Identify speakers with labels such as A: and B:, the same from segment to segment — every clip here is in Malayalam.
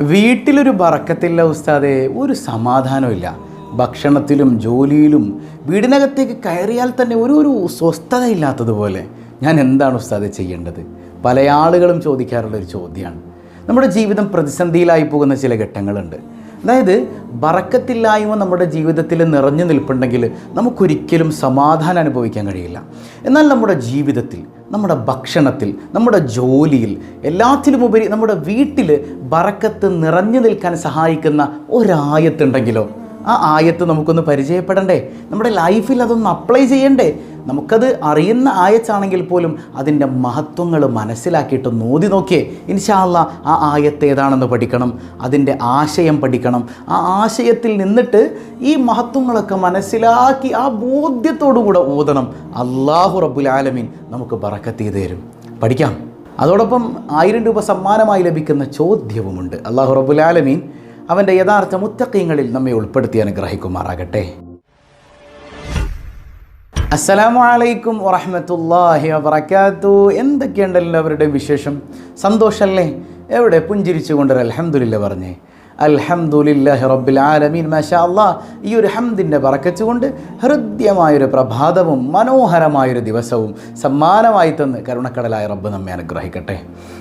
A: വീട്ടിലൊരു ബറക്കത്തില്ല ഉസ്താദെ ഒരു സമാധാനമില്ല ഭക്ഷണത്തിലും ജോലിയിലും വീടിനകത്തേക്ക് കയറിയാൽ തന്നെ ഒരു ഒരു സ്വസ്ഥതയില്ലാത്തതുപോലെ ഞാൻ എന്താണ് ഉസ്താദെ ചെയ്യേണ്ടത്? പല ആളുകളും ചോദിക്കാറുള്ള ഒരു ചോദ്യമാണ്. നമ്മുടെ ജീവിതം പ്രതിസന്ധിയിലായി പോകുന്ന ചില ഘട്ടങ്ങളുണ്ട്. അതായത് ബറക്കത്തില്ലായ്മ നമ്മുടെ ജീവിതത്തിൽ നിറഞ്ഞു നിൽപ്പുണ്ടെങ്കിൽ നമുക്കൊരിക്കലും സമാധാനം അനുഭവിക്കാൻ കഴിയില്ല. എന്നാൽ നമ്മുടെ ജീവിതത്തിൽ നമ്മുടെ ഭക്ഷണത്തിൽ നമ്മുടെ ജോലിയിൽ എല്ലാത്തിലുമുപരി നമ്മുടെ വീട്ടിൽ ബറക്കത്ത് നിറഞ്ഞു നിൽക്കാൻ സഹായിക്കുന്ന ഒരായത്തുണ്ടെങ്കിലോ ആ ആയത്ത് നമുക്കൊന്ന് പരിചയപ്പെടണ്ടേ? നമ്മുടെ ലൈഫിൽ അതൊന്ന് അപ്ലൈ ചെയ്യണ്ടേ? നമുക്കത് അറിയുന്ന ആയച്ചാണെങ്കിൽ പോലും അതിന്റെ മഹത്വങ്ങൾ മനസ്സിലാക്കിയിട്ട് നോതി നോക്കിയേ. ഇൻഷാല്ല ആ ആയത്ത് ഏതാണെന്ന് പഠിക്കണം അതിന്റെ ആശയം പഠിക്കണം. ആ ആശയത്തിൽ നിന്നിട്ട് ഈ മഹത്വങ്ങളൊക്കെ മനസ്സിലാക്കി ആ ബോധ്യത്തോടുകൂടെ ഓതണം. അള്ളാഹു റബ്ബുൽ ആലമീൻ നമുക്ക് ബറക്കത്ത് ചെയ്ത് തരും. പഠിക്കാം. അതോടൊപ്പം ആയിരം രൂപ സമ്മാനമായി ലഭിക്കുന്ന ചോദ്യവുമുണ്ട്. അള്ളാഹു റബ്ബുൽ ആലമീൻ അവന്റെ യഥാർത്ഥ മുത്തക്കയങ്ങളിൽ നമ്മെ ഉൾപ്പെടുത്തി അനുഗ്രഹിക്കുമാറാകട്ടെ. അസ്സലാമു അലൈക്കും വറഹമത്തല്ലാഹി വബറകാത്തു. എന്തൊക്കെയുണ്ട് എല്ലാവരുടെയും വിശേഷം? സന്തോഷമല്ലേ എവിടെ പുഞ്ചിരിച്ചുകൊണ്ട് അലഹമുല്ല പറഞ്ഞേ. അൽഹംദുലില്ലാഹി റബ്ബിൽ ആലമീൻ. മാഷാ അല്ലാ ഈ ഒരു ഹംദിന്റെ പറക്കച്ചുകൊണ്ട് ഹൃദ്യമായൊരു പ്രഭാതവും മനോഹരമായൊരു ദിവസവും സമ്മാനമായി തന്ന് കരുണക്കടലായ റബ്ബ് നമ്മെ അനുഗ്രഹിക്കട്ടെ.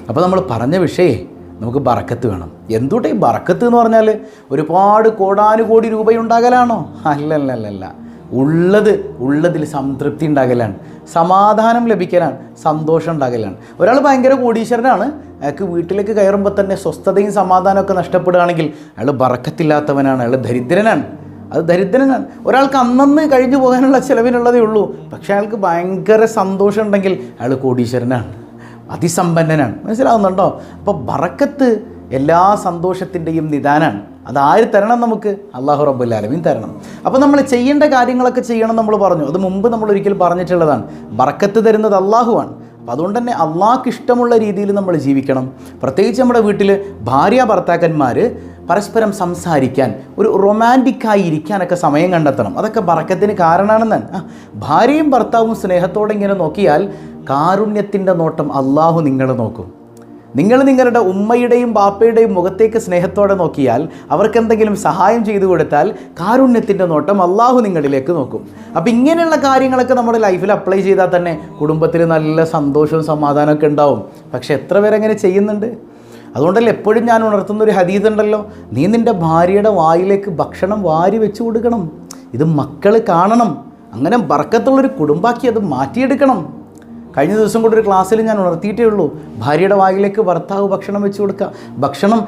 A: അപ്പോൾ നമ്മൾ പറഞ്ഞ വിഷയേ നമുക്ക് ബറക്കത്ത് വേണം. എന്തുട്ടെ ബറക്കത്ത് എന്ന് പറഞ്ഞാൽ ഒരുപാട് കോടാനുകോടി രൂപയുണ്ടാകലാണോ? അല്ലല്ലല്ല ഉള്ളത് ഉള്ളതിൽ സംതൃപ്തി ഉണ്ടാകലാണ്. സമാധാനം ലഭിക്കലാണ് സന്തോഷം ഉണ്ടാകലാണ്. ഒരാൾ ഭയങ്കര കോടീശ്വരനാണ്. അയാൾക്ക് വീട്ടിലേക്ക് കയറുമ്പോൾ തന്നെ സ്വസ്ഥതയും സമാധാനമൊക്കെ നഷ്ടപ്പെടുകയാണെങ്കിൽ അയാൾ ബറക്കത്തില്ലാത്തവനാണ് അയാൾ ദരിദ്രനാണ്. അത് ദരിദ്രനാണ്. ഒരാൾക്ക് അന്നന്ന് കഴിഞ്ഞു പോകാനുള്ള ചിലവിനുള്ളതേ ഉള്ളൂ. പക്ഷേ അയാൾക്ക് ഭയങ്കര സന്തോഷം ഉണ്ടെങ്കിൽ അയാൾ കോടീശ്വരനാണ്. അതിസമ്പന്നനാണ്. മനസ്സിലാവുന്നുണ്ടോ? അപ്പോൾ ബറക്കത്ത് എല്ലാ സന്തോഷത്തിന്റെയും നിദാനാണ് അത് ആര് തരണം നമുക്ക്? അള്ളാഹു റബ്ബുല്ലാലമീൻ തരണം. അപ്പോൾ നമ്മൾ ചെയ്യേണ്ട കാര്യങ്ങളൊക്കെ ചെയ്യണം നമ്മൾ പറഞ്ഞു. അത് മുമ്പ് നമ്മൾ ഒരിക്കൽ പറഞ്ഞിട്ടുള്ളതാണ്. ബറക്കത്ത് തരുന്നത് അള്ളാഹുവാണ് അപ്പോൾ അതുകൊണ്ട് തന്നെ അള്ളാഹ്ക്ക് ഇഷ്ടമുള്ള രീതിയിൽ നമ്മൾ ജീവിക്കണം. പ്രത്യേകിച്ച് നമ്മുടെ വീട്ടിൽ ഭാര്യ ഭർത്താക്കന്മാർ പരസ്പരം സംസാരിക്കാൻ ഒരു റൊമാന്റിക്കായി ഇരിക്കാനൊക്കെ സമയം കണ്ടെത്തണം. അതൊക്കെ ബറക്കത്തിന് കാരണമാണെന്നാണ് ഭാര്യയും ഭർത്താവും സ്നേഹത്തോടെ ഇങ്ങനെ നോക്കിയാൽ കാരുണ്യത്തിന്റെ നോട്ടം അള്ളാഹു നിങ്ങൾ നോക്കും. നിങ്ങൾ നിങ്ങളുടെ ഉമ്മയുടെയും ബാപ്പയുടെയും മുഖത്തേക്ക് സ്നേഹത്തോടെ നോക്കിയാൽ അവർക്കെന്തെങ്കിലും സഹായം ചെയ്തു കൊടുത്താൽ കാരുണ്യത്തിന്റെ നോട്ടം അള്ളാഹു നിങ്ങളിലേക്ക് നോക്കും. അപ്പം ഇങ്ങനെയുള്ള കാര്യങ്ങളൊക്കെ നമ്മുടെ ലൈഫിൽ അപ്ലൈ ചെയ്താൽ തന്നെ കുടുംബത്തിൽ നല്ല സന്തോഷവും സമാധാനമൊക്കെ ഉണ്ടാവും. പക്ഷെ എത്ര പേരങ്ങനെ ചെയ്യുന്നുണ്ട്? അതുകൊണ്ടല്ലേ എപ്പോഴും ഞാൻ ഉണർത്തുന്ന ഒരു ഹദീത് ഉണ്ടല്ലോ നീ നിന്റെ ഭാര്യയുടെ വായിലേക്ക് ഭക്ഷണം വാരി വെച്ച് കൊടുക്കണം. ഇത് മക്കൾ കാണണം. അങ്ങനെ ബർക്കത്തുള്ളൊരു കുടുംബാക്കി അത് മാറ്റിയെടുക്കണം. കഴിഞ്ഞ ദിവസം കൂടെ ഒരു ക്ലാസ്സിൽ ഞാൻ ഉണർത്തിയിട്ടേ ഉള്ളൂ. ഭാര്യയുടെ വായിലേക്ക് ഭർത്താവ് ഭക്ഷണം വെച്ച് കൊടുക്കുക. ഭക്ഷണം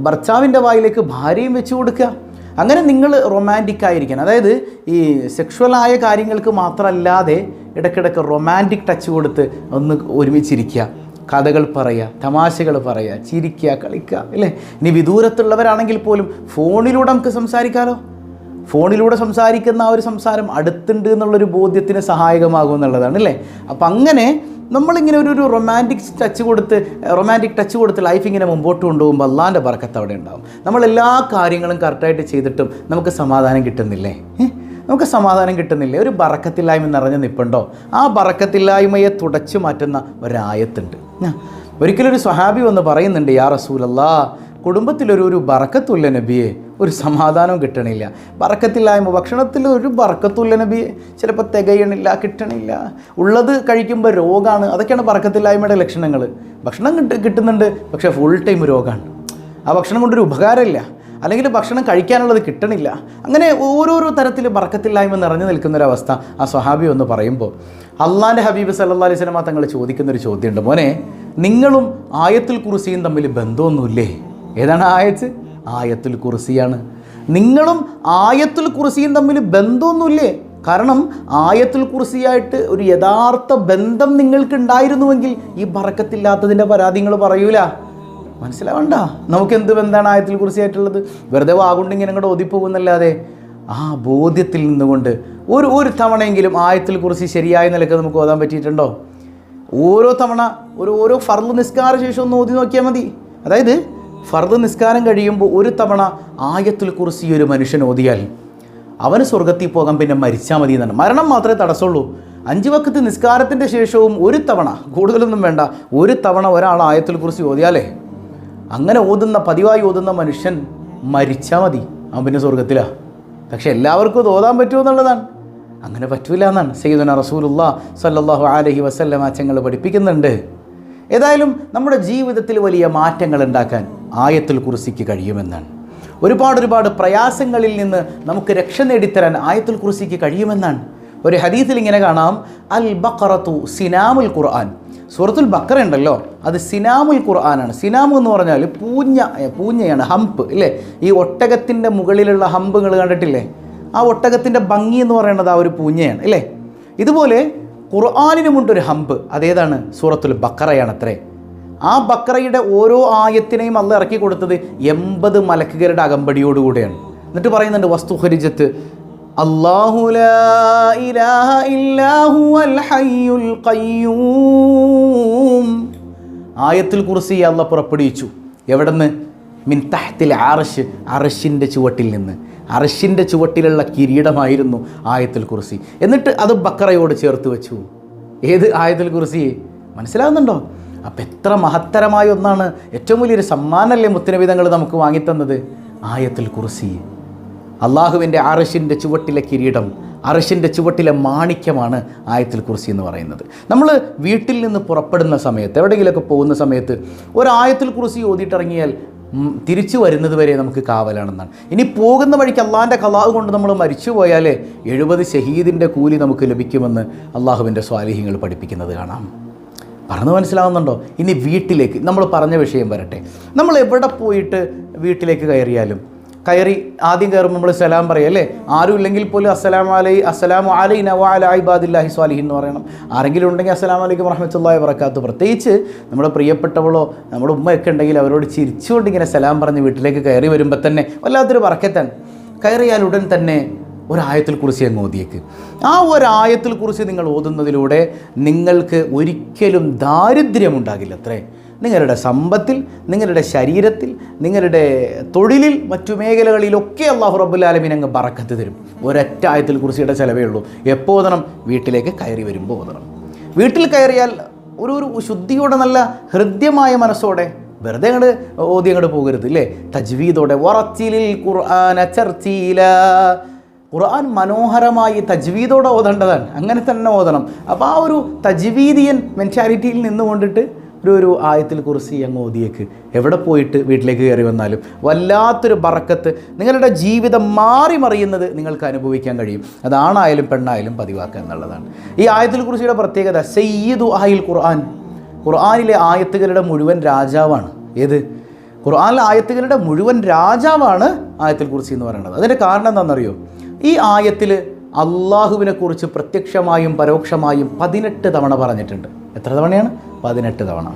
A: ഭർത്താവിന്റെ വായിലേക്ക് ഭാര്യയും വെച്ച് കൊടുക്കുക. അങ്ങനെ നിങ്ങൾ റൊമാന്റിക് ആയിരിക്കണം. അതായത് ഈ സെക്ഷുവലായ കാര്യങ്ങൾക്ക് മാത്രമല്ലാതെ ഇടയ്ക്കിടയ്ക്ക് റൊമാന്റിക് ടച്ച് കൊടുത്ത് ഒന്ന് ഒരുമിച്ചിരിക്കുക. കഥകൾ പറയുക തമാശകൾ പറയുക ചിരിക്കുക കളിക്കുക അല്ലേ? ഇനി വിദൂരത്തുള്ളവരാണെങ്കിൽ പോലും ഫോണിലൂടെ നമുക്ക് സംസാരിക്കാമല്ലോ ഫോണിലൂടെ സംസാരിക്കുന്ന ആ ഒരു സംസാരം അടുത്തുണ്ട് എന്നുള്ളൊരു ബോധ്യത്തിന് സഹായകമാകും എന്നുള്ളതാണ് അല്ലേ? അപ്പം അങ്ങനെ നമ്മളിങ്ങനെ ഒരു ഒരു റൊമാന്റിക് ടച്ച് കൊടുത്ത് റൊമാന്റിക് ടച്ച് കൊടുത്ത് ലൈഫ് ഇങ്ങനെ മുമ്പോട്ട് കൊണ്ടുപോകുമ്പോൾ അള്ളാന്റെ ബർക്കത്ത് അവിടെ ഉണ്ടാവും. നമ്മൾ എല്ലാ കാര്യങ്ങളും കറക്റ്റായിട്ട് ചെയ്തിട്ടും നമുക്ക് സമാധാനം കിട്ടുന്നില്ലേ? നമുക്ക് സമാധാനം കിട്ടുന്നില്ലേ? ഒരു ബറക്കത്തില്ലായ്മ നിറഞ്ഞു നിൽപ്പുണ്ടോ ആ ബറക്കത്തില്ലായ്മയെ തുടച്ചു മാറ്റുന്ന ഒരായത്തുണ്ട്. ഒരിക്കലൊരു സ്വഹാബി വന്ന് പറയുന്നുണ്ട് യാ റസൂലല്ലാ കുടുംബത്തിലൊരു ഒരു ബറക്കത്തുല്ല നബിയെ ഒരു സമാധാനവും കിട്ടണില്ല. ബറക്കത്തില്ലായ്മ ഭക്ഷണത്തിൽ ഒരു ബറക്കത്തുല്ല നബി ചിലപ്പോൾ തികയണില്ല കിട്ടണില്ല. ഉള്ളത് കഴിക്കുമ്പോൾ രോഗമാണ് അതൊക്കെയാണ് ബറക്കത്തില്ലായ്മയുടെ ലക്ഷണങ്ങൾ ഭക്ഷണം കിട്ട് കിട്ടുന്നുണ്ട് പക്ഷേ ഫുൾ ടൈം രോഗമാണ് ആ ഭക്ഷണം കൊണ്ടൊരു ഉപകാരമില്ല. അല്ലെങ്കിൽ ഭക്ഷണം കഴിക്കാനുള്ളത് കിട്ടണില്ല. അങ്ങനെ ഓരോരോ തരത്തിൽ വറക്കത്തില്ലായ്മ നിറഞ്ഞു നിൽക്കുന്നൊരവസ്ഥ ആ സ്വഹാബി ഒന്ന് പറയുമ്പോൾ അള്ളാന്റെ ഹബീബ് സല്ലാ അലൈഹി സ്വലമ തങ്ങൾ ചോദിക്കുന്നൊരു ചോദ്യമുണ്ട്. മോനെ നിങ്ങളും ആയത്തിൽ കുറിസിയും തമ്മിൽ ബന്ധമൊന്നുമില്ലേ? ഏതാണ് ആയത്ത്? ആയത്തുൽ കുറിസിയാണ് നിങ്ങളും ആയത്തുൽ കുറിസിയും തമ്മിൽ ബന്ധമൊന്നുമില്ലേ? കാരണം ആയത്തുൽ കുറിസിയായിട്ട് ഒരു യഥാർത്ഥ ബന്ധം നിങ്ങൾക്ക് ഉണ്ടായിരുന്നുവെങ്കിൽ ഈ പറക്കത്തില്ലാത്തതിന്റെ പരാതി നിങ്ങൾ പറയൂല. മനസ്സിലാവണ്ട. നമുക്ക് എന്ത് ബന്ധമാണ് ആയത്തിൽ കുറിച്ചായിട്ടുള്ളത് വെറുതെ വാഗുണ്ട് ഇങ്ങനെ കൂടെ ഒതിപ്പോകുന്നല്ലാതെ ആ ബോധ്യത്തിൽ നിന്നുകൊണ്ട് ഒരു ഒരു തവണയെങ്കിലും ആയത്തിൽ കുറിച്ച് ശരിയായ നിലയ്ക്ക് നമുക്ക് ഓതാൻ പറ്റിയിട്ടുണ്ടോ? ഓരോ തവണ ഒരു ഓരോ ഫർൾ നിസ്കാര ശേഷം ഒന്ന് ഓതി നോക്കിയാൽ മതി. അതായത് ഫർദ് നിസ്കാരം കഴിയുമ്പോൾ ഒരു തവണ ആയത്തിൽ കുറിച്ച് ഒരു മനുഷ്യൻ ഓതിയാൽ അവന് സ്വർഗത്തിൽ പോകാൻ പിന്നെ മരിച്ചാൽ മതി എന്നാണ്. മരണം മാത്രമേ തടസ്സമുള്ളൂ. അഞ്ച് വക്കത്ത് നിസ്കാരത്തിന്റെ ശേഷവും ഒരു തവണ കൂടുതലൊന്നും വേണ്ട ഒരു തവണ ഒരാൾ ആയത്തിൽ കുറിച്ച് ഓതിയാലേ അങ്ങനെ ഓതുന്ന പതിവായി ഓതുന്ന മനുഷ്യൻ മരിച്ചാൽ മതി അവൻ പിന്നെ സ്വർഗത്തിലാണ് പക്ഷെ എല്ലാവർക്കും അത് ഓതാൻ പറ്റുമോ എന്നുള്ളതാണ്. അങ്ങനെ പറ്റൂല എന്നാണ്. സയ്യിദുന റസൂലുള്ള സല്ലല്ലാഹു അലൈഹി വസല്ലം ചങ്ങൾ പഠിപ്പിക്കുന്നുണ്ട്. ഏതായാലും നമ്മുടെ ജീവിതത്തിൽ വലിയ മാറ്റങ്ങൾ ഉണ്ടാക്കാൻ ആയത്തുൽ കുറിസിക്ക് കഴിയുമെന്നാണ്. ഒരുപാട് ഒരുപാട് പ്രയാസങ്ങളിൽ നിന്ന് നമുക്ക് രക്ഷ നേടിത്തരാൻ ആയത്തുൽ കുറിസിക്ക് കഴിയുമെന്നാണ്. ഒരു ഹദീസിൽ ഇങ്ങനെ കാണാം അൽ ബക്കറത്തു സിനാമുൽ ഖുർആൻ. സൂറത്തുൽ ബക്കറ ഉണ്ടല്ലോ അത് സിനാമുൽ ഖുർആനാണ്. സിനാമു എന്ന് പറഞ്ഞാൽ പൂഞ്ഞ പൂഞ്ഞയാണ് ഹംപ് ഇല്ലേ? ഈ ഒട്ടകത്തിന്റെ മുകളിലുള്ള ഹമ്പുകൾ കണ്ടിട്ടില്ലേ? ആ ഒട്ടകത്തിന്റെ ഭംഗി എന്ന് പറയുന്നത് ആ ഒരു പൂഞ്ഞയാണ് അല്ലേ ഇതുപോലെ ഖുർആാനിനുമുണ്ടൊരു ഹമ്പ് അതേതാണ് സൂറത്തുൽ ബക്കറയാണ് അത്രേ ആ ബക്രയുടെ ഓരോ ആയത്തിനെയും അല്ല ഇറക്കി കൊടുത്തത് എൺപത് മലക്കുകളുടെ അകമ്പടിയോടുകൂടെയാണ്. എന്നിട്ട് പറയുന്നുണ്ട് വസ്തു ഹരിജത്ത് ആയത്തിൽ കുറിച്ച് അല്ല പുറപ്പെടുവിച്ചു. എവിടുന്ന്? മിൻ തഹത്തിൽ അറഷ് അറഷിന്റെ ചുവട്ടിൽ നിന്ന്. അറഷിന്റെ ചുവട്ടിലുള്ള കിരീടമായിരുന്നു ആയത്തിൽ കുറിസി എന്നിട്ട് അത് ബക്കറയോട് ചേർത്ത് വെച്ചു. ഏത് ആയത്തിൽ കുറിസി മനസ്സിലാകുന്നുണ്ടോ അപ്പം എത്ര മഹത്തരമായ ഒന്നാണ് ഏറ്റവും വലിയൊരു സമ്മാനമല്ലേ മുത്തനവിധങ്ങൾ നമുക്ക് വാങ്ങിത്തന്നത്? ആയത്തിൽ കുറിസി അള്ളാഹുവിന്റെ അറിഷിന്റെ ചുവട്ടിലെ കിരീടം അറിഷിന്റെ ചുവട്ടിലെ മാണിക്യമാണ് ആയത്തിൽ കുറിസി എന്ന് പറയുന്നത്. നമ്മൾ വീട്ടിൽ നിന്ന് പുറപ്പെടുന്ന സമയത്ത് എവിടെയെങ്കിലുമൊക്കെ പോകുന്ന സമയത്ത് ഒരു ആയത്തിൽ കുറിസി ഓതിയിട്ടിറങ്ങിയാൽ തിരിച്ചു വരുന്നത് വരെ നമുക്ക് കാവലാണെന്നാണ്. ഇനി പോകുന്ന വഴിക്ക് അള്ളാഹിന്റെ കലാവ് കൊണ്ട് നമ്മൾ മരിച്ചു പോയാലേ എഴുപത് ഷഹീദിന്റെ കൂലി നമുക്ക് ലഭിക്കുമെന്ന് അള്ളാഹുവിന്റെ സ്വാലിഹ്യങ്ങൾ പഠിപ്പിക്കുന്നത് കാണാം. പറഞ്ഞു മനസ്സിലാവുന്നുണ്ടോ? ഇനി വീട്ടിലേക്ക് നമ്മൾ പറഞ്ഞ വിഷയം വരട്ടെ. നമ്മൾ എവിടെ പോയിട്ട് വീട്ടിലേക്ക് കയറിയാലും? കയറി ആദ്യം കയറുമ്പോൾ നമ്മൾ സലാം പറയും അല്ലേ? ആരും ഇല്ലെങ്കിൽ പോലും അസ്സലാം അലൈ അസ്സലാം അലൈ നവാല ഇബാദില്ലാഹി സ്വാലിഹി എന്ന് പറയണം. ആരെങ്കിലും ഉണ്ടെങ്കിൽ അസ്സലാം അലൈക്കും വറഹമത്തല്ലാഹി വറക്കാത്തു പ്രത്യേകിച്ച് നമ്മുടെ പ്രിയപ്പെട്ടവളോ നമ്മുടെ ഉമ്മയൊക്കെ ഉണ്ടെങ്കിൽ അവരോട് ചിരിച്ചുകൊണ്ട് ഇങ്ങനെ സലാം പറഞ്ഞ് വീട്ടിലേക്ക് കയറി വരുമ്പോൾ തന്നെ വല്ലാത്തൊരു പറക്കത്താണ് കയറിയാൽ ഉടൻ തന്നെ ഒരായത്തിൽ കുറിച്ച് അങ്ങ് ഓതിയേക്ക്. ആ ഒരായത്തിൽ കുറിച്ച് നിങ്ങൾ ഓതുന്നതിലൂടെ നിങ്ങൾക്ക് ഒരിക്കലും ദാരിദ്ര്യമുണ്ടാകില്ല അത്രേ നിങ്ങളുടെ സമ്പത്തിൽ നിങ്ങളുടെ ശരീരത്തിൽ നിങ്ങളുടെ തൊഴിലിൽ മറ്റു മേഖലകളിലൊക്കെ അള്ളാഹു റബ്ബുലാലമീൻ അങ്ങ് ബറക്കത്ത് തരും. ഒരൊറ്റ ആയത്തിൽ കുറിച്ചിയുടെ ചിലവേ ഉള്ളൂ. എപ്പോൾ ഓതണം? വീട്ടിലേക്ക് കയറി വരുമ്പോൾ ഓതണം. വീട്ടിൽ കയറിയാൽ ഒരു ഒരു ശുദ്ധിയോടെ നല്ല ഹൃദ്യമായ മനസ്സോടെ വെറുതെ അങ്ങോട്ട് ഓതി അങ്ങോട്ട് പോകരുത് ഇല്ലേ തജ്വീദോടെ ഉറച്ചിലിൽ ഖുർആന ചർച്ചീല ഖുർആൻ മനോഹരമായി തജ്വീദോടെ ഓതേണ്ടതാണ്. അങ്ങനെ തന്നെ ഓതണം. അപ്പോൾ ആ ഒരു തജ്വീദിയൻ മെന്റാലിറ്റിയിൽ നിന്നുകൊണ്ടിട്ട് ഒരു ഒരു ആയത്തിൽ കുറിച്ച് അങ്ങ് ഓതിയേക്ക്. എവിടെ പോയിട്ട് വീട്ടിലേക്ക് കയറി വന്നാലും വല്ലാത്തൊരു ബറക്കത്ത് നിങ്ങളുടെ ജീവിതം മാറി മറിയുന്നത് നിങ്ങൾക്ക് അനുഭവിക്കാൻ കഴിയും. അതാണായാലും പെണ്ണായാലും പതിവാക്കുക എന്നുള്ളതാണ്. ഈ ആയത്തിൽ കുറിച്ചിയുടെ പ്രത്യേകത സയ്യിദു ആയിൽ ഖുർആൻ. ഖുർആാനിലെ ആയത്തുകളുടെ മുഴുവൻ രാജാവാണ്. ഏത്? ഖുർആാനിലെ ആയത്തുകളുടെ മുഴുവൻ രാജാവാണ് ആയത്തിൽ കുറിച്ച് എന്ന് പറയുന്നത്. അതിന്റെ കാരണം എന്താണെന്നറിയോ? ഈ ആയത്തിൽ അള്ളാഹുവിനെ കുറിച്ച് പ്രത്യക്ഷമായും പരോക്ഷമായും പതിനെട്ട് തവണ പറഞ്ഞിട്ടുണ്ട്. എത്ര തവണയാണ്? പതിനെട്ട് തവണ.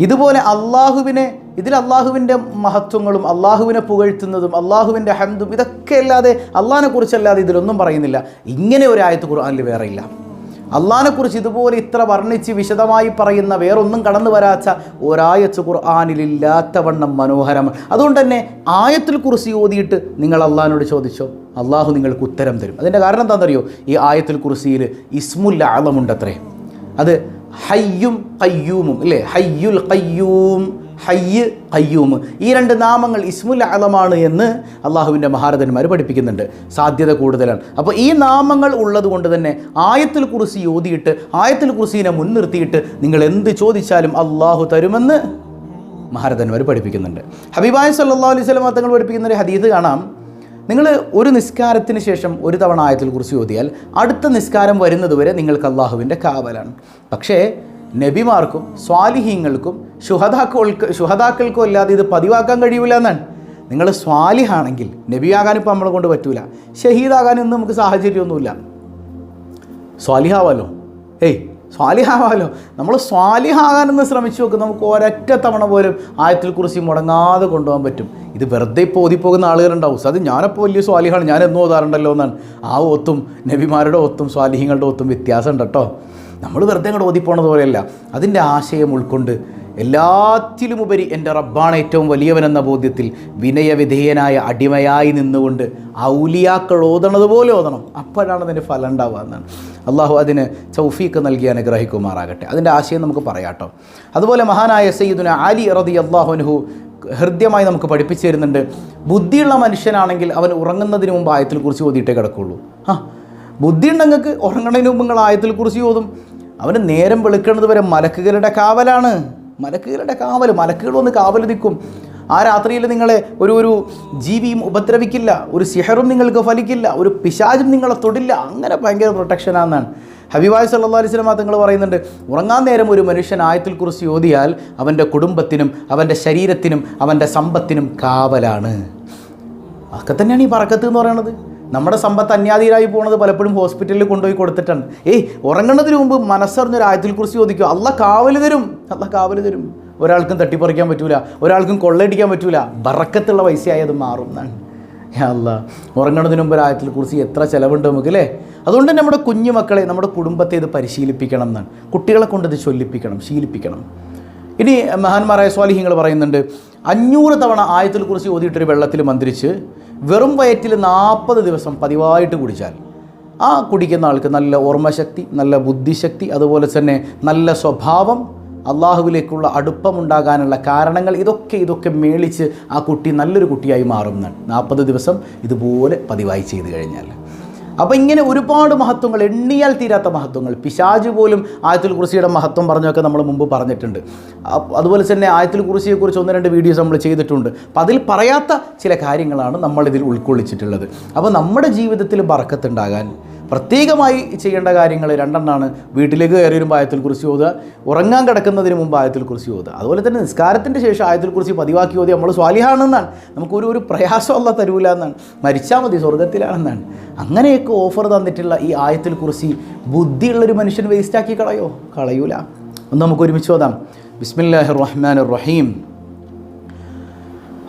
A: ഇതുപോലെ അള്ളാഹുവിനെ ഇതിൽ അള്ളാഹുവിന്റെ മഹത്വങ്ങളും അള്ളാഹുവിനെ പുകഴ്ത്തുന്നതും അള്ളാഹുവിന്റെ ഹംദും ഇതൊക്കെ അല്ലാതെ അള്ളാഹിനെ കുറിച്ചല്ലാതെ ഇതിലൊന്നും പറയുന്നില്ല. ഇങ്ങനെ ഒരു ആയത്ത് ഖുർആനിൽ വേറെ ഇല്ല. അള്ളാഹിനെക്കുറിച്ച് ഇതുപോലെ ഇത്ര വർണിച്ച് വിശദമായി പറയുന്ന വേറൊന്നും കടന്നു വരാത്ത ഒരായത്ത് ഖുർആാനിലില്ലാത്തവണ്ണം മനോഹരമാണ് അതുകൊണ്ട് തന്നെ ആയത്തിൽ കുറിച്ച് ഓതിയിട്ട് നിങ്ങൾ അള്ളാഹിനോട് ചോദിച്ചോ? അള്ളാഹു നിങ്ങൾക്ക് ഉത്തരം തരും. അതിന്റെ കാരണം എന്താണെന്നറിയോ? ഈ ആയത്തിൽ കുറിച്ചിയിൽ ഇസ്മുൽ ആളമുണ്ട് അത്രേ അത് ഹയ്യും കയ്യൂമും ഇല്ലേ ഹയ്യുൽ കയ്യൂം ഹയ്യ് കയ്യൂമ് ഈ രണ്ട് നാമങ്ങൾ ഇസ്മുൽ അലമാണ് എന്ന് അള്ളാഹുവിന്റെ മഹാരഥന്മാർ പഠിപ്പിക്കുന്നുണ്ട്. സാധ്യത കൂടുതലാണ്. അപ്പോൾ ഈ നാമങ്ങൾ ഉള്ളത് കൊണ്ട് തന്നെ ആയത്തിൽ കുറിച്ച് ഓതിയിട്ട് ആയത്തിൽ കുറിച്ചിനെ മുൻനിർത്തിയിട്ട് നിങ്ങൾ എന്ത് ചോദിച്ചാലും അള്ളാഹു തരുമെന്ന് മഹാരഥന്മാർ പഠിപ്പിക്കുന്നുണ്ട്. ഹബീബായ സല്ലാ അലൈഹി സ്വലം തങ്ങൾ പഠിപ്പിക്കുന്ന ഒരു ഹദീത് കാണാം. നിങ്ങൾ ഒരു നിസ്കാരത്തിന് ശേഷം ഒരു തവണ ആയത്തിൽ കുറിച്ച് ഓതിയാൽ അടുത്ത നിസ്കാരം വരുന്നതുവരെ നിങ്ങൾക്ക് അള്ളാഹുവിന്റെ കാവലാണ്. പക്ഷേ നബിമാർക്കും സ്വാലിഹീങ്ങൾക്കും ശുഹദാക്കൾക്ക് ശുഹദാക്കൾക്കും അല്ലാതെ ഇത് പതിവാക്കാൻ കഴിയില്ല എന്നാണ്. നിങ്ങൾ സ്വാലിഹാണെങ്കിൽ നബിയാകാൻ ഇപ്പോൾ നമ്മളെ കൊണ്ട് പറ്റൂല. ഷഹീദാകാനും നമുക്ക് സാഹചര്യമൊന്നുമില്ല. സ്വാലിഹാവാലോ? ഏയ് സ്വാലിഹാവാലോ? നമ്മൾ സ്വാലിഹാകാനൊന്ന് ശ്രമിച്ചു നോക്ക്. നമുക്ക് ഒരൊറ്റ തവണ പോലും ആയത്തിൽ കുറിച്ച് മുടങ്ങാതെ കൊണ്ടുപോകാൻ പറ്റും. ഇത് വെറുതെ ഇപ്പോൾ ഓതിപ്പോകുന്ന ആളുകളുണ്ടാവും. അത് ഞാനപ്പോൾ വലിയ സ്വാലിഹാണ്. ഞാൻ എന്നും ഓതാറുണ്ടല്ലോ എന്നാണ്. ആ ഒത്തും നബിമാരുടെ ഒത്തും സ്വാലിഹ്യങ്ങളുടെ ഒത്തും വ്യത്യാസമുണ്ട് കേട്ടോ. നമ്മൾ വെറുതെ അങ്ങോട്ട് ഓതിപ്പോണത് പോലെയല്ല. അതിന്റെ ആശയം ഉൾക്കൊണ്ട് എല്ലാത്തിലുമുപരി എന്റെ റബ്ബാണ് ഏറ്റവും വലിയവനെന്ന ബോധ്യത്തിൽ വിനയവിധേയനായ അടിമയായി നിന്നുകൊണ്ട് ഔലിയാക്കൾ ഓതണത് പോലെ ഓതണം. അപ്പോഴാണ് അതിന്റെ ഫലം ഉണ്ടാവുക എന്നാണ്. അള്ളാഹു അതിന് ചൗഫീക്ക് നൽകി അനുഗ്രഹിക്കുമാറാകട്ടെ. അതിന്റെ ആശയം നമുക്ക് പറയാട്ടോ അതുപോലെ മഹാനായ സയ്യിദുന അലി റതി അള്ളാഹുനുഹു ഹൃദ്യമായി നമുക്ക് പഠിപ്പിച്ചു തരുന്നുണ്ട്. ബുദ്ധിയുള്ള മനുഷ്യനാണെങ്കിൽ അവൻ ഉറങ്ങുന്നതിന് മുമ്പ് ആയത്തിൽ കുറിച്ച് ഓതിയിട്ടേ കിടക്കുള്ളൂ. ആ ബുദ്ധി ഉണ്ടെങ്കിൽ ഉറങ്ങണതിന് മുമ്പ് നിങ്ങൾ ആയത്തിൽ കുറിച്ച് ചോദും. അവന് നേരം വെളുക്കുന്നത് വരെ മലക്കുകളുടെ കാവലാണ്. മലക്കുകളുടെ കാവൽ മലക്കുകൾ വന്ന് കാവൽ നിൽക്കും ആ രാത്രിയിൽ നിങ്ങളെ ഒരു ഒരു ജീവിയും ഉപദ്രവിക്കില്ല ഒരു സിഹറും നിങ്ങൾക്ക് ഫലിക്കില്ല ഒരു പിശാചും നിങ്ങളെ തൊടില്ല. അങ്ങനെ ഭയങ്കര പ്രൊട്ടക്ഷനാണെന്നാണ് ഹബിബായ് സല്ലാ അലൈഹി സ്വലമ തങ്ങൾ പറയുന്നുണ്ട് ഉറങ്ങാൻ നേരം ഒരു മനുഷ്യൻ ആയത്തിൽ കുറിച്ച് ഓതിയാൽ അവന്റെ കുടുംബത്തിനും അവന്റെ ശരീരത്തിനും അവന്റെ സമ്പത്തിനും കാവലാണ്. അതൊക്കെ തന്നെയാണ് ഈ പറക്കത്ത് എന്ന് പറയുന്നത് നമ്മുടെ സമ്പത്ത് അന്യാധീരായി പോകുന്നത് പലപ്പോഴും ഹോസ്പിറ്റലിൽ കൊണ്ടുപോയി കൊടുത്തിട്ടാണ്. ഏയ് ഉറങ്ങുന്നതിന് മുമ്പ് മനസ്സറിഞ്ഞൊരു ആയത്തിൽ കുറിച്ച് ചോദിക്കുക. അല്ല കാവൽ തരും. അല്ല കാവൽ തരും. ഒരാൾക്കും തട്ടിപ്പറിക്കാൻ പറ്റൂല. ഒരാൾക്കും കൊള്ളയടിക്കാൻ പറ്റൂല. ബറക്കത്തുള്ള പൈസയായത് മാറും എന്നാണ്. അല്ല. ഉറങ്ങുന്നതിന് മുമ്പ് ഒരു ആയത്തിൽ കുറിച്ച് എത്ര ചിലവുണ്ട് നമുക്ക് അല്ലേ അതുകൊണ്ട് നമ്മുടെ കുഞ്ഞു മക്കളെ നമ്മുടെ കുടുംബത്തെ ഇത് പരിശീലിപ്പിക്കണം എന്നാണ്. കുട്ടികളെ കൊണ്ട് ഇത് ചൊല്ലിപ്പിക്കണം ശീലിപ്പിക്കണം. ഇനി മഹാന്മാരായ സ്വാലിഹ്യങ്ങൾ പറയുന്നുണ്ട് അഞ്ഞൂറ് തവണ ആയത്തിൽ കുറിച്ച് ഓതിയിട്ടൊരു വെള്ളത്തിൽ മന്ത്രിച്ച് വെറും വയറ്റിൽ നാൽപ്പത് ദിവസം പതിവായിട്ട് കുടിച്ചാൽ ആ കുടിക്കുന്ന ആൾക്ക് നല്ല ഓർമ്മശക്തി നല്ല ബുദ്ധിശക്തി അതുപോലെ തന്നെ നല്ല സ്വഭാവം അള്ളാഹുവിലേക്കുള്ള അടുപ്പമുണ്ടാകാനുള്ള കാരണങ്ങൾ ഇതൊക്കെ ഇതൊക്കെ മേളിച്ച് ആ കുട്ടി നല്ലൊരു കുട്ടിയായി മാറുന്നു നാൽപ്പത് ദിവസം ഇതുപോലെ പതിവായി ചെയ്തു കഴിഞ്ഞാൽ. അപ്പോൾ ഇങ്ങനെ ഒരുപാട് മഹത്വങ്ങൾ എണ്ണിയാൽ തീരാത്ത മഹത്വങ്ങൾ. പിശാജ് പോലും ആയത്തിൽ കുറിസിയുടെ മഹത്വം പറഞ്ഞൊക്കെ നമ്മൾ മുമ്പ് പറഞ്ഞിട്ടുണ്ട്. അതുപോലെ തന്നെ ആയത്തുൽ കുറിസിയെക്കുറിച്ച് ഒന്ന് രണ്ട് വീഡിയോസ് നമ്മൾ ചെയ്തിട്ടുണ്ട്. അപ്പോൾ അതിൽ പറയാത്ത ചില കാര്യങ്ങളാണ് നമ്മളിതിൽ ഉൾക്കൊള്ളിച്ചിട്ടുള്ളത്. അപ്പോൾ നമ്മുടെ ജീവിതത്തിൽ ബറക്കത്തുണ്ടാകാൻ പ്രത്യേകമായി ചെയ്യേണ്ട കാര്യങ്ങൾ രണ്ടെണ്ണമാണ് വീട്ടിലേക്ക് കയറി വരുമ്പോൾ ആയത്തിൽ കുറിച്ച് ഓതുക ഉറങ്ങാൻ കിടക്കുന്നതിന് മുമ്പ് ആയത്തിൽ കുറിച്ച് ഓതുക. അതുപോലെ തന്നെ നിസ്കാരത്തിന്റെ ശേഷം ആയത്തിൽ കുറിച്ച് പതിവാക്കി ഓതി നമ്മൾ സ്വാലിഹാണെന്നാണ്. നമുക്കൊരു ഒരു പ്രയാസമുള്ള തരൂല എന്നാണ്. മരിച്ചാൽ മതി സ്വർഗത്തിലാണെന്നാണ്. അങ്ങനെയൊക്കെ ഓഫർ തന്നിട്ടുള്ള ഈ ആയത്തിൽ കുറിച്ച് ബുദ്ധിയുള്ളൊരു മനുഷ്യൻ വേസ്റ്റാക്കി കളയോ? കളയൂല. ഒന്ന് നമുക്ക് ഒരുമിച്ച് ഓതാം. ബിസ്മില്ലാഹിർ റഹ്മാൻ റഹീം.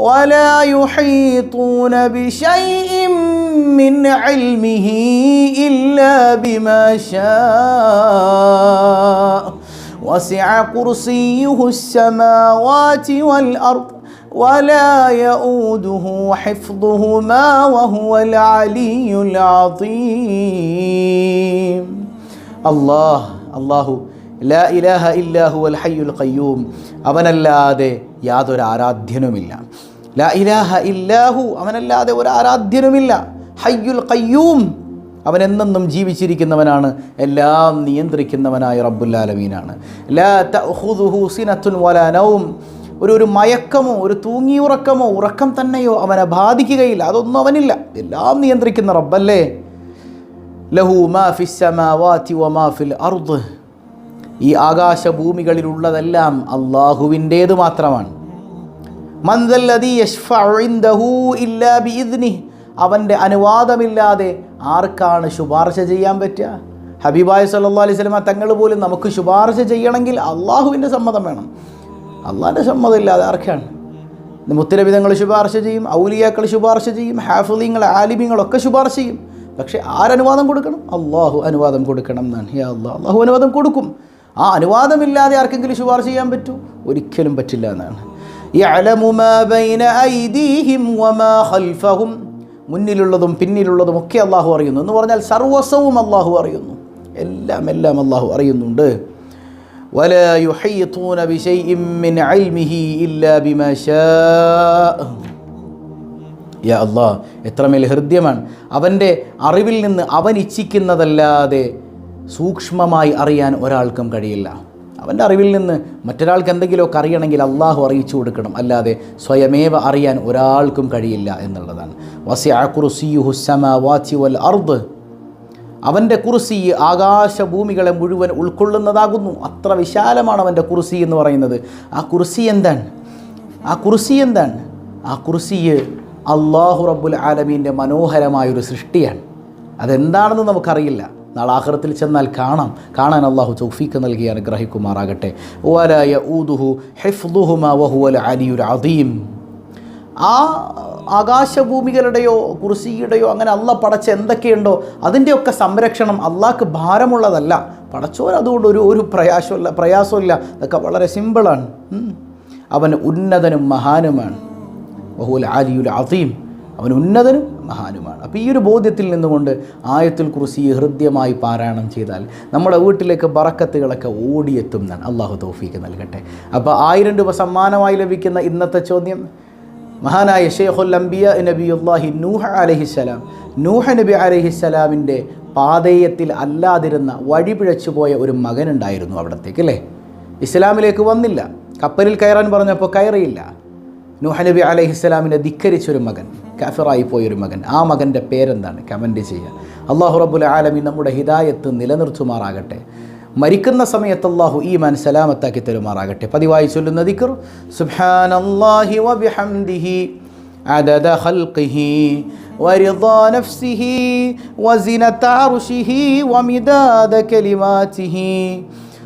A: ولا يحيطون بشيء من علمه إلا بما شاء وسع كرسيه السماوات والأرض ولا يؤوده حفظهما وهو العلي العظيم الله الله ലാ ഇലാഹ ഇല്ലാഹു അൽ ഹയ്യുൽ ഖയ്യൂം അവനല്ലാതെ യാതൊരു ആരാധ്യനുമില്ല ലാ ഇലാഹ ഇല്ലാഹു. അവനല്ലാതെ ഒരു ആരാധ്യനുമില്ല. ഹയ്യുൽ കയ്യൂം അവൻ എന്നെന്നും ജീവിച്ചിരിക്കുന്നവനാണ്. എല്ലാം നിയന്ത്രിക്കുന്നവനായ റബ്ബുല്ലാലമീനാണ്. ലാ ഒരു ഒരു മയക്കമോ ഒരു തൂങ്ങിയുറക്കമോ ഉറക്കം തന്നെയോ അവനെ ബാധിക്കുകയില്ല. അതൊന്നും അവനില്ല. എല്ലാം നിയന്ത്രിക്കുന്ന റബ്ബല്ലേ? ലഹു മാ ഫിസ്സമാവാതി ഫിൽ അർദ്. ഈ ആകാശഭൂമികളിലുള്ളതെല്ലാം അള്ളാഹുവിന്റേത് മാത്രമാണ്. മന്ദല്ലദീ യശ്ഫഉ ഇൻദഹു ഇല്ലാ ബിഇദ്നിഹ്. അവന്റെ അനുവാദമില്ലാതെ ആർക്കാണ് ശുപാർശ ചെയ്യാൻ പറ്റുക? ഹബീബായ് സല്ലല്ലാഹു അലൈഹി സ്വലമ തങ്ങൾ പോലും നമുക്ക് ശുപാർശ ചെയ്യണമെങ്കിൽ അള്ളാഹുവിന്റെ സമ്മതം വേണം. അള്ളാഹിന്റെ സമ്മതം ഇല്ലാതെ ആർക്കാണ്? മുത്തരവിധങ്ങൾ ശുപാർശ ചെയ്യും ഔലിയാക്കൾ ശുപാർശ ചെയ്യും ഹാഫിലിങ്ങൾ ആലിമ്യങ്ങളൊക്കെ ശുപാർശ ചെയ്യും. പക്ഷേ ആരനുവാദം കൊടുക്കണം? അള്ളാഹു അനുവാദം കൊടുക്കണം എന്നാണ്. യാ അള്ളാഹ് അള്ളാഹു അനുവാദം കൊടുക്കും. ആ അനുവാദമില്ലാതെ ആർക്കെങ്കിലും ശുപാർശ ചെയ്യാൻ പറ്റൂ? ഒരിക്കലും പറ്റില്ല എന്നാണ്. يعلم ما بين أيديهم وما خلفهم മുന്നിലുള്ളതും പിന്നിലുള്ളതും ഒക്കെ അള്ളാഹു അറിയുന്നു എന്ന് പറഞ്ഞാൽ സർവസ്വവും അള്ളാഹു അറിയുന്നു എല്ലാം എല്ലാം അള്ളാഹു അറിയുന്നുണ്ട് ولا يحيطون بشيء من علمه إلا بما شاء യാ അള്ളാഹ് എത്രമേൽ ഹൃദ്യമാണ് അവൻ്റെ അറിവിൽ നിന്ന് അവൻ ഇച്ഛിക്കുന്നതല്ലാതെ സൂക്ഷ്മമായി അറിയാൻ ഒരാൾക്കും കഴിയില്ല അവന്റെ അറിവിൽ നിന്ന് മറ്റൊരാൾക്ക് എന്തെങ്കിലുമൊക്കെ അറിയണമെങ്കിൽ അള്ളാഹു അറിയിച്ചു കൊടുക്കണം. അല്ലാതെ സ്വയമേവ അറിയാൻ ഒരാൾക്കും കഴിയില്ല എന്നുള്ളതാണ്. വസിഅ കുർസിയുഹു സമവാതി വൽ അർദ്. അവന്റെ കുർസി ആകാശഭൂമികളെ മുഴുവൻ ഉൾക്കൊള്ളുന്നതാകുന്നു. അത്ര വിശാലമാണ് അവന്റെ കുർസി എന്ന് പറയുന്നത്. ആ കുർസി എന്താണ്? ആ കുർസി എന്താണ്? ആ കുർസി അള്ളാഹു റബ്ബുൽ ആലമീന്റെ മനോഹരമായൊരു സൃഷ്ടിയാണ്. അതെന്താണെന്ന് നമുക്കറിയില്ല. നാളെ ആഹ്റത്തിൽ ചെന്നാൽ കാണാം. കാണാൻ അള്ളാഹു തൗഫീക്ക് നൽകി അനുഗ്രഹിക്കുമാറാകട്ടെ. വലായ ഊദുഹു ഹിഫ്ദുഹുമ വഹുവൽ അലിയുൽ അദീം. ആ ആകാശഭൂമികളുടെയോ കുർസിയുടെയോ അങ്ങനെ അല്ല പടച്ച എന്തൊക്കെയുണ്ടോ അതിന്റെയൊക്കെ സംരക്ഷണം അള്ളാഹ്ക്ക് ഭാരമുള്ളതല്ല. പടച്ചോൻ അതുകൊണ്ട് ഒരു ഒരു പ്രയാസമില്ല പ്രയാസമില്ല. ഇതൊക്കെ വളരെ സിമ്പിളാണ്. അവൻ ഉന്നതനും മഹാനുമാണ്. ബഹുൽ ആലിയുൽ അസീം അവൻ ഉന്നതനും മഹാനുമാണ്. അപ്പോൾ ഈ ഒരു ബോധ്യത്തിൽ നിന്നുകൊണ്ട് ആയത്തിൽ കുറിച്ച് ഹൃദ്യമായി പാരായണം ചെയ്താൽ നമ്മുടെ വീട്ടിലേക്ക് ബറക്കത്തുകളൊക്കെ ഓടിയെത്തും എന്നാണ് അള്ളാഹു തൗഫീക്ക് നൽകട്ടെ. അപ്പോൾ ആയിരം രൂപ സമ്മാനമായി ലഭിക്കുന്ന ഇന്നത്തെ ചോദ്യം? മഹാനായ ഷെയ്ഖുൽ അംബിയ നബിയുല്ലാഹി നൂഹ അലഹിസ്സലാം നൂഹ നബി അലഹിസ്സലാമിന്റെ പാതയത്തിൽ അല്ലാതിരുന്ന വഴിപിഴച്ചു പോയ ഒരു മകനുണ്ടായിരുന്നു അവിടത്തേക്ക് അല്ലേ? ഇസ്ലാമിലേക്ക് വന്നില്ല. കപ്പലിൽ കയറാൻ പറഞ്ഞപ്പോൾ കയറിയില്ല. നൂഹ നബി അലഹിസ്സലാമിനെ ധിക്കരിച്ചൊരു മകൻ. കാഫിറായി പോയൊരു മകൻ ആ മകൻ്റെ പേരെന്താണ് കമൻറ്റ് ചെയ്യുക അള്ളാഹു റബ്ബുൽ ആലമി നമ്മുടെ ഹിദായത്ത് നിലനിർത്തുമാറാകട്ടെ മരിക്കുന്ന സമയത്ത് അള്ളാഹു ഈമാൻ സലാമത്താക്കി തരുമാറാകട്ടെ പതിവായി ചൊല്ലുന്ന ദിക്കർ സുബ്ഹാനല്ലാഹി വബിഹംദിഹി عدد خلقه ورضا نفسه وزنة عرشه ومداد كلماته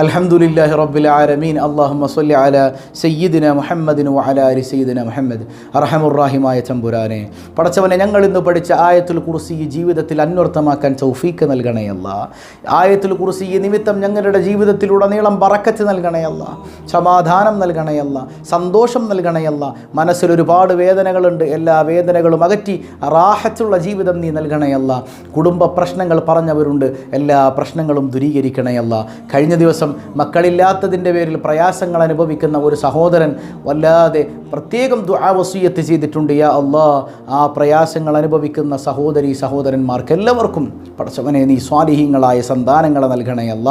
A: അലഹമുല്ലാഹി റബ്ബിൽ ആരമീൻ അള്ളാഹുമ്മ അല സയ്യിദിന മുഹമ്മദിന് അല അലി സയ്യിദിന മുഹമ്മദ്. അറഹമുറാഹിമായ ചമ്പുരാനെ പടച്ചവനെ ഞങ്ങൾ ഇന്ന് പഠിച്ച ആയത്തുൽ കുർസി ജീവിതത്തിൽ അന്വർത്ഥമാക്കാൻ സൗഫീക്ക് നൽകണയല്ല ആയത്തുൽ കുർസി നിമിത്തം ഞങ്ങളുടെ ജീവിതത്തിലുടനീളം ബറക്കത്ത് നൽകണയല്ല സമാധാനം നൽകണയല്ല സന്തോഷം നൽകണയല്ല മനസ്സിൽ ഒരുപാട് വേദനകളുണ്ട്. എല്ലാ വേദനകളും അകറ്റി റാഹത്തുള്ള ജീവിതം നീ നൽകണയല്ല കുടുംബ പ്രശ്നങ്ങൾ പറഞ്ഞവരുണ്ട്. എല്ലാ പ്രശ്നങ്ങളും ദുരീകരിക്കണയല്ല കഴിഞ്ഞ ദിവസം മക്കളില്ലാത്തതിന്റെ പേരിൽ പ്രയാസങ്ങൾ അനുഭവിക്കുന്ന ഒരു സഹോദരൻ വല്ലാതെ പ്രത്യേകം ദുആ വസീയത്ത് ചെയ്തിട്ടുണ്ട്. യാ അള്ളാ ആ പ്രയാസങ്ങൾ അനുഭവിക്കുന്ന സഹോദരി സഹോദരന്മാർക്ക് എല്ലാവർക്കും പടച്ചവനെ നീ സ്വാലിഹീങ്ങളായ സന്താനങ്ങളെ നൽകണേ നൽകണയല്ല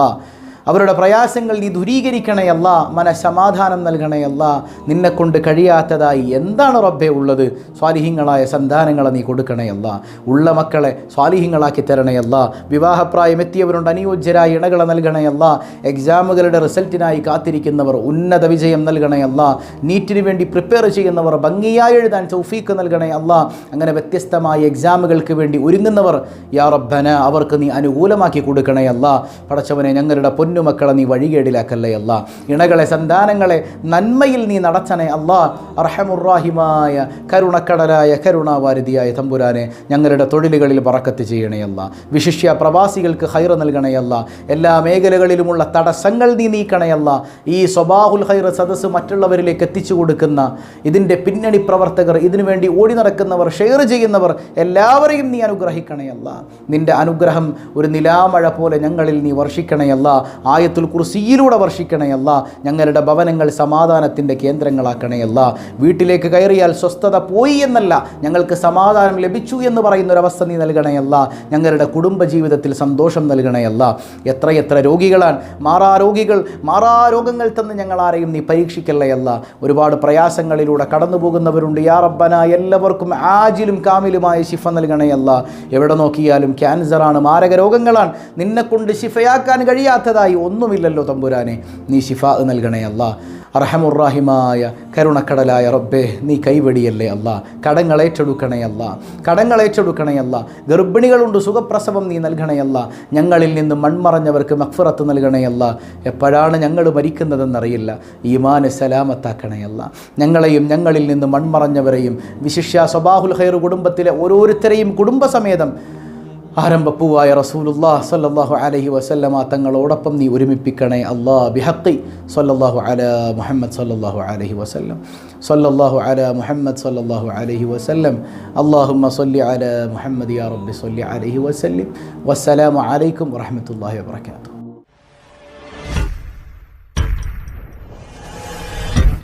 A: അവരുടെ പ്രയാസങ്ങൾ നീ ദൂരീകരിക്കണയല്ല മനസമാധാനം നൽകണയല്ല നിന്നെക്കൊണ്ട് കഴിയാത്തതായി. എന്താണ് റബ്ബെ ഉള്ളത്? സ്വാലിഹിങ്ങളായ സന്താനങ്ങളെ നീ കൊടുക്കണയല്ല ഉള്ള മക്കളെ സ്വാലിഹിങ്ങളാക്കി തരണയല്ല വിവാഹപ്രായം എത്തിയവരുണ്ട് അനുയോജ്യരായ ഇണകളെ നൽകണയല്ല എക്സാമുകളുടെ റിസൾട്ടിനായി കാത്തിരിക്കുന്നവർ ഉന്നത വിജയം നൽകണയല്ല നീറ്റിന് വേണ്ടി പ്രിപ്പയർ ചെയ്യുന്നവർ ഭംഗിയായി എഴുതാൻ സൗഫീക്ക് നൽകണയല്ല അങ്ങനെ വ്യത്യസ്തമായ എക്സാമുകൾക്ക് വേണ്ടി ഒരുങ്ങുന്നവർ യാ റബ്ബന അവർക്ക് നീ അനുകൂലമാക്കി കൊടുക്കണയല്ല പടച്ചവനെ ഞങ്ങളുടെ പൊന്നുമക്കളെ നീ വഴികേടിലാക്കല്ലേ അല്ല? ഇണകളെ സന്താനങ്ങളെ നന്മയിൽ നീ നടച്ചനെ അല്ലാ. അർഹമുറാഹിമായ കരുണക്കടലായ കരുണാവാരിതിയായ തമ്പുരാനെ ഞങ്ങളുടെ തൊഴിലുകളിൽ പറക്കത്ത് ചെയ്യണയല്ല വിശിഷ്യ പ്രവാസികൾക്ക് ഹൈറ നൽകണയല്ല എല്ലാ മേഖലകളിലുമുള്ള തടസ്സങ്ങൾ നീ നീക്കണയല്ല ഈ സ്വബാഹുൽ ഹൈർ സദസ്സ് മറ്റുള്ളവരിലേക്ക് എത്തിച്ചു കൊടുക്കുന്ന ഇതിന്റെ പിന്നണി പ്രവർത്തകർ ഇതിനുവേണ്ടി ഓടി നടക്കുന്നവർ ഷെയർ ചെയ്യുന്നവർ എല്ലാവരെയും നീ അനുഗ്രഹിക്കണയല്ല നിന്റെ അനുഗ്രഹം ഒരു നിലാമഴ പോലെ ഞങ്ങളിൽ നീ വർഷിക്കണയല്ല ആയത്തുൽ കുർസിയിലൂടെ വർഷിക്കണയല്ല ഞങ്ങളുടെ ഭവനങ്ങൾ സമാധാനത്തിന്റെ കേന്ദ്രങ്ങളാക്കണയല്ല. വീട്ടിലേക്ക് കയറിയാൽ സ്വസ്ഥത പോയി എന്നല്ല. ഞങ്ങൾക്ക് സമാധാനം ലഭിച്ചു എന്ന് പറയുന്ന ഒരവസ്ഥ നീ നൽകണയല്ല. ഞങ്ങളുടെ കുടുംബജീവിതത്തിൽ സന്തോഷം നൽകണയല്ല. എത്രയെത്ര രോഗികളാണ്. മാറാ രോഗികൾ മാറാ രോഗങ്ങൾ തന്ന് ഞങ്ങൾ ആരെയും നീ പരീക്ഷിക്കല്ലയല്ല. ഒരുപാട് പ്രയാസങ്ങളിലൂടെ കടന്നു പോകുന്നവരുണ്ട് യാ റബ്ബന എല്ലാവർക്കും ആജിലും കാമിലുമായ ശിഫ നൽകണയല്ല. എവിടെ നോക്കിയാലും ക്യാൻസറാണ് മാരക രോഗങ്ങളാണ്. നിന്നെക്കൊണ്ട് ശിഫയാക്കാൻ കഴിയാത്തതായി ഒന്നുമില്ലല്ലോ തമ്പുരാനെ. നീ ഷിഫ നൽകണേ അല്ല. അർഹമുറാഹിമായ കരുണക്കടലായ റബ്ബേ നീ കൈവടിയല്ലേ അല്ല. കടങ്ങളേറ്റെടുക്കണയല്ല കടങ്ങളേറ്റെടുക്കണയല്ല ഗർഭിണികളുണ്ട് സുഖപ്രസവം നീ നൽകണയല്ല ഞങ്ങളിൽ നിന്ന് മൺമറഞ്ഞവർക്ക് മക്ഫറത്ത് നൽകണയല്ല എപ്പോഴാണ് ഞങ്ങൾ മരിക്കുന്നതെന്നറിയില്ല. ഈമാന് സലാമത്താക്കണയല്ല ഞങ്ങളെയും ഞങ്ങളിൽ നിന്ന് മൺമറഞ്ഞവരെയും വിശിഷ്യ സ്വബാഹുൽ ഹൈർ കുടുംബത്തിലെ ഓരോരുത്തരെയും കുടുംബസമേതം ആരംഭപ്പൂവായ റസൂലുല്ലാ സല്ലല്ലാഹു അലൈഹി വസല്ലമ തങ്ങളോടൊപ്പം നീ ഒരുമിപ്പിക്കണേ അള്ളാ ബിഹക്കി സല്ലല്ലാഹു അല മുഹമ്മദ് സല്ലല്ലാഹു അലൈഹി വസല്ലം. സല്ലല്ലാഹു അല മുഹമ്മദ് സല്ലല്ലാഹു അലൈഹി വസല്ലം. അല്ലാഹുമ്മ സല്ലി അല മുഹമ്മദ് യാ റബ്ബി സല്ലി അലൈഹി വസല്ലം. വസ്സലാമു അലൈക്കും വറഹ്മത്തുള്ളാഹി വബറകാതുഹു.